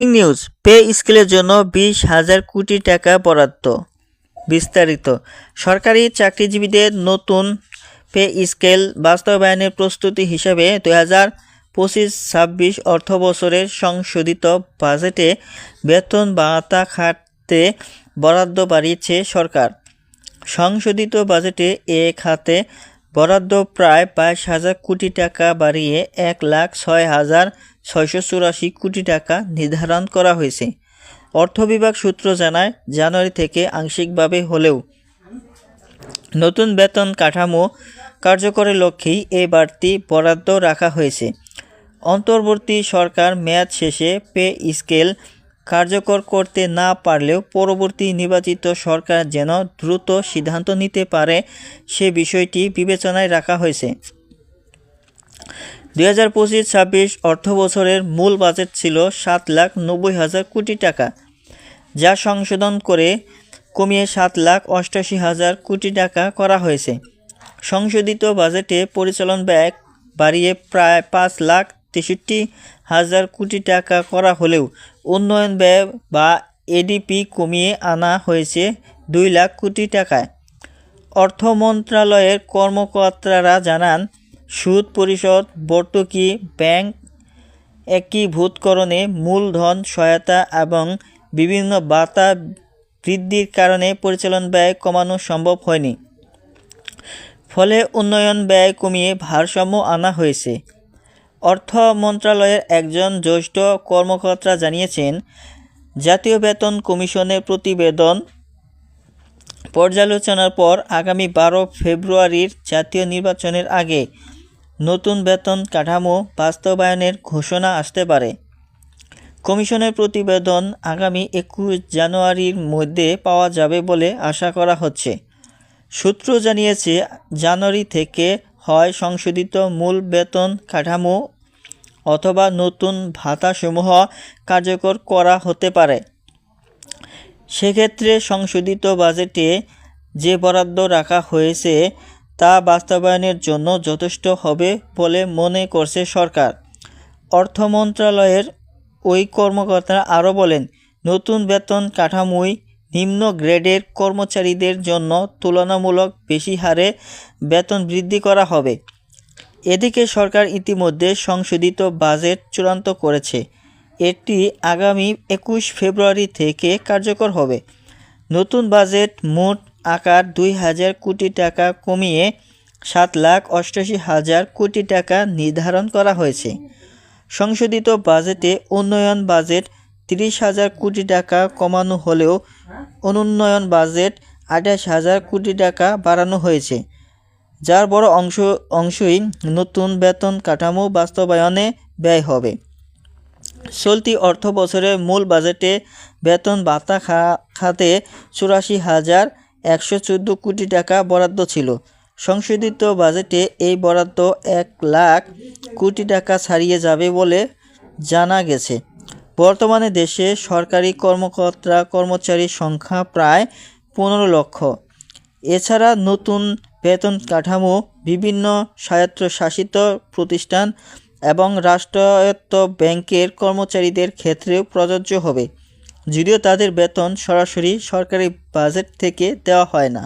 News pay স্কেলের জন্য বিশ হাজার কোটি টাকা বরাদ্দ। বিস্তারিত। সরকারি চাকরিজীবীদের নতুন পে স্কেল বাস্তবায়নের প্রস্তুতি হিসাবে দুই হাজার পঁচিশ ছাব্বিশ অর্থবছরের সংশোধিত বাজেটে বেতন ভাতা খাতে বরাদ্দ বাড়িয়েছে সরকার। সংশোধিত বাজেটে এ খাতে বরাদ্দ প্রায় বাইশ হাজার কোটি টাকা বাড়িয়ে এক লাখ ছয় হাজার ছয়শো চুরাশি কোটি টাকা নির্ধারণ করা হয়েছে। অর্থ বিভাগ সূত্র জানায়, জানুয়ারি থেকে আংশিকভাবে হলেও নতুন বেতন কাঠামো কার্যকরের লক্ষ্যেই এই বাড়তি বরাদ্দ রাখা হয়েছে। অন্তর্বর্তী সরকার মেয়াদ শেষে পে স্কেল কার্যকর করতে না পারলেও পরবর্তী নির্বাচিত সরকার যেন দ্রুত সিদ্ধান্ত নিতে পারে সে বিষয়টি বিবেচনায় রাখা হয়েছে। দুই হাজার পঁচিশ ছাব্বিশ অর্থ বছরের মূল বাজেট ছিল সাত লাখ নব্বই হাজার কোটি টাকা, যা সংশোধন করে কমিয়ে সাত লাখ অষ্টাশি হাজার কোটি টাকা করা হয়েছে। সংশোধিত বাজেটে পরিচালন ব্যয় বাড়িয়ে প্রায় পাঁচ লাখ তেষট্টি হাজার কোটি টাকা করা হলেও উন্নয়ন ব্যয় বা এডিপি কমিয়ে আনা হয়েছে দুই লাখ কোটি টাকায়। অর্থ মন্ত্রণালয়ের কর্মকর্তারা জানান সুদ পরিশোধ ভর্তুকি ব্যাংক একীভূতকরণে মূলধন সহায়তা এবং বিভিন্ন ভাতা বৃদ্ধির কারণে পরিচালন ব্যয় কমানো সম্ভব হয়নি। ফলে উন্নয়ন ব্যয় কমিয়ে ভারসাম্য আনা হয়েছে। অর্থ মন্ত্রণালয়ের একজন জ্যেষ্ঠ কর্মকর্তা জানিয়েছেন, জাতীয় বেতন কমিশনের প্রতিবেদন পর্যালোচনার পর আগামী বারো ফেব্রুয়ারির জাতীয় নির্বাচনের আগে নতুন বেতন কাঠামো বাস্তবায়নের ঘোষণা আসতে পারে। কমিশনের প্রতিবেদন আগামী একুশ জানুয়ারির মধ্যে পাওয়া যাবে বলে আশা করা হচ্ছে। সূত্র জানিয়েছে, জানুয়ারি থেকে হয় সংশোধিত মূল বেতন কাঠামো অথবা নতুন ভাতাসমূহ কার্যকর করা হতে পারে। সেক্ষেত্রে সংশোধিত বাজেটে যে বরাদ্দ রাখা হয়েছে তা বাস্তবায়নের জন্য যথেষ্ট হবে বলে মনে করছে সরকার। অর্থ মন্ত্রণালয়ের ওই কর্মকর্তারা আরও বলেন, নতুন বেতন কাঠামোয় নিম্ন গ্রেডের কর্মচারীদের জন্য তুলনামূলক বেশি হারে বেতন বৃদ্ধি করা হবে। এদিকে সরকার ইতিমধ্যে সংশোধিত বাজেট চূড়ান্ত করেছে। এটি আগামী একুশ ফেব্রুয়ারি থেকে কার্যকর হবে। নতুন বাজেট মোট আকার দুই হাজার কোটি টাকা কমিয়ে সাত লাখ অষ্টাশি হাজার কোটি টাকা নির্ধারণ করা হয়েছে। সংশোধিত বাজেটে উন্নয়ন বাজেট তিরিশ হাজার কোটি টাকা কমানো হলেও অনুন্নয়ন বাজেট আঠাশ হাজার কোটি টাকা বাড়ানো হয়েছে। যার বড় অংশ, অংশই নতুন বেতন কাঠামো বাস্তবায়নে ব্যয় হবে। চলতি অর্থ বছরের মূল বাজেটে বেতন ভাতা খাতে চুরাশি হাজার একশো চোদ্দ কোটি টাকা বরাদ্দ ছিল। সংশোধিত বাজেটে এই বরাদ্দ এক লাখ কোটি টাকা ছাড়িয়ে যাবে বলে জানা গেছে। বর্তমানে দেশে সরকারি কর্মকর্তা কর্মচারীর সংখ্যা প্রায় পনেরো লক্ষ। এছাড়া নতুন বেতন কাঠামো, বিভিন্ন স্বায়ত্তশাসিত প্রতিষ্ঠান এবং রাষ্ট্রায়ত্ত ব্যাংকের কর্মচারীদের ক্ষেত্রেও প্রযোজ্য হবে। যদিও তাদের বেতন সরাসরি সরকারি বাজেট থেকে দেওয়া হয় না।